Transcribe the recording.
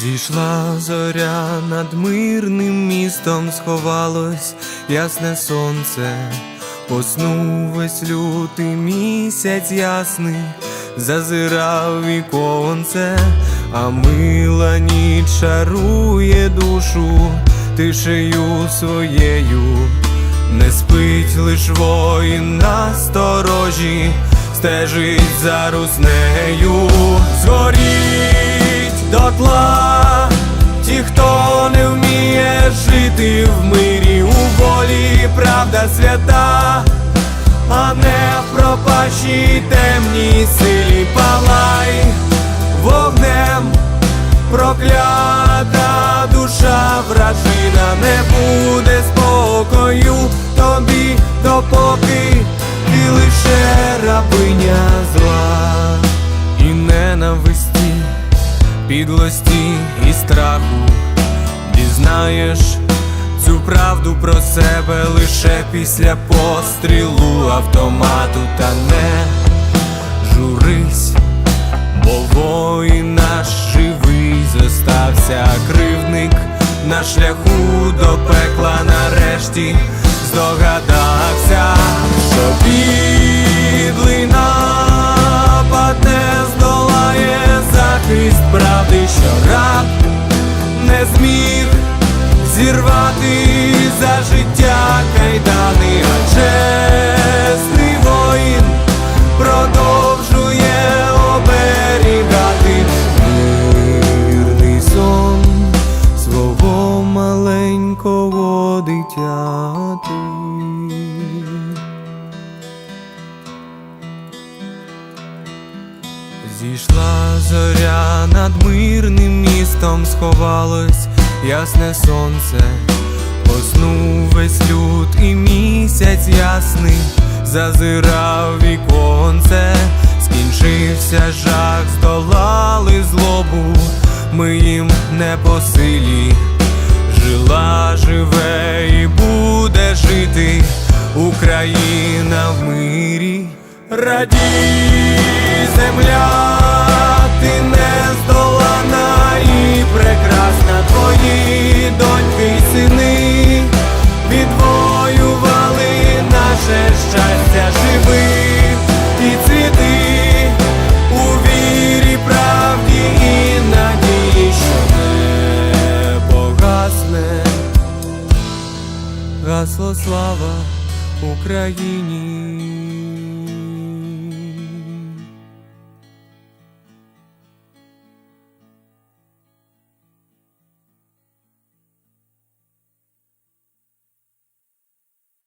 Зійшла зоря над мирним містом, сховалось ясне сонце, поснув весь лютий місяць ясний, зазирав віконце, а мила ніч чарує душу тишею своєю, не спить лиш воїн на сторожі, стежить за руснею, згоріть дотла, ті, хто не вміє жити в мирі, у волі правда свята, а не в пропащій темній силі палай підлості і страху дізнаєш цю правду про себе лише після пострілу автомату, та не журись. Бо воїн наш живий зостався кривдник на шляху до пекла нарешті здогадався, що підлий зірвати за життя кайдани, а чесний воїн продовжує оберігати мирний сон свого маленького дитяти. Зійшла зоря над мирним містом, сховалось ясне сонце, поснув весь люд і місяць ясний, зазирав віконце, скінчився жах, здолали злобу, ми їм не по силі, жила, живе і буде жити. Україна в мирі. Радій, земля, щастя, живи і цвіти у вірі, правді і надії, що не погасне. Гасло слава Україні.